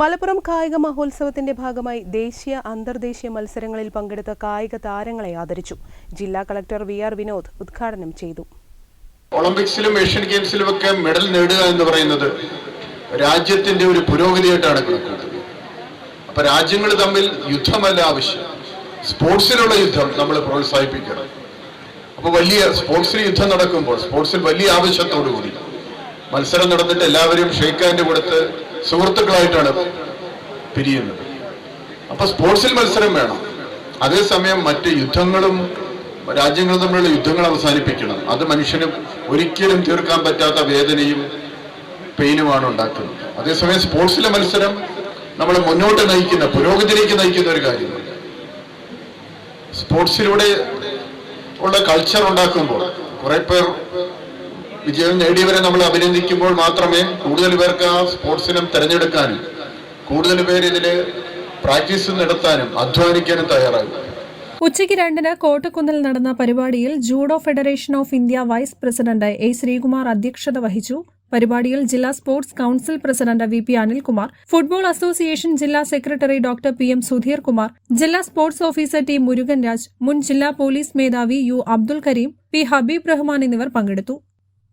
Malappuram കായിക മഹോത്സവത്തിന്റെ ഭാഗമായി ദേശീയ അന്തർദേശീയ മത്സരങ്ങളിൽ പങ്കെടുത്ത കായിക താരങ്ങളെ ആദരിച്ചു. ജില്ലാ കളക്ടർ വി ആർ വിനോദ് ഉദ്ഘാടനം ചെയ്തു. ഒളിമ്പിക്സിലും ഏഷ്യൻ ഗെയിംസിലും ഒക്കെ മെഡൽ നേടുക എന്ന് പറയുന്നത് രാജ്യത്തിന്റെ ഒരു പുരോഗതിയായിട്ടാണ് കണക്കുന്നത് അപ്പൊ രാജ്യങ്ങൾ തമ്മിൽ യുദ്ധമല്ല ആവശ്യം. സ്പോർട്സിലുള്ള യുദ്ധം നമ്മൾ പ്രോത്സാഹിപ്പിക്കണം. അപ്പൊ വലിയ സ്പോർട്സിൽ യുദ്ധം നടക്കുമ്പോൾ സ്പോർട്സിൽ വലിയ ആവശ്യത്തോടു കൂടി മത്സരം നടന്നിട്ട് എല്ലാവരും ഷെയ്ക്കാന്റെ കൊടുത്ത് സുഹൃത്തുക്കളായിട്ടാണ് പിരിയുന്നത്. അപ്പൊ സ്പോർട്സിൽ മത്സരം വേണം. അതേസമയം മറ്റ് യുദ്ധങ്ങളും രാജ്യങ്ങൾ തമ്മിലുള്ള യുദ്ധങ്ങൾ അവസാനിപ്പിക്കണം. അത് മനുഷ്യന് ഒരിക്കലും തീർക്കാൻ പറ്റാത്ത വേദനയും പെയിനുമാണ് ഉണ്ടാക്കുന്നത്. അതേസമയം സ്പോർട്സിലെ മത്സരം നമ്മളെ മുന്നോട്ട് നയിക്കുന്ന പുരോഗതിയിലേക്ക് നയിക്കുന്ന ഒരു കാര്യമാണ്. സ്പോർട്സിലൂടെ ഉള്ള കൾച്ചർ ഉണ്ടാക്കുമ്പോൾ കുറെ പേർ വിജയം നേടിയവരെ നമ്മൾ അഭിനന്ദിക്കുമ്പോൾ മാത്രമേ കൂടുതൽ പേർക്ക് ആ സ്പോർട്സിനം തിരഞ്ഞെടുക്കാനും കൂടുതൽ പേര് ഇതിൽ പ്രാക്ടീസ് നടത്താനും അധ്വാനിക്കാനും തയ്യാറാകും. ഉച്ചയ്ക്ക് രണ്ടിന് കോട്ടക്കുന്നിൽ നടന്ന പരിപാടിയിൽ judo federation of India vice president A Sreekumar അധ്യക്ഷത വഹിച്ചു. പരിപാടിയിൽ ജില്ലാ sports council president V P Anilkumar football association ജില്ലാ secretary doctor P M Sudheer Kumar ജില്ലാ sports officer T Murugan Raj മുൻ ജില്ലാ പോലീസ് മേധാവി യു അബ്ദുൽ കരീം പി ഹബീബ് റഹ്മാൻ എന്നിവർ പങ്കെടുത്തു.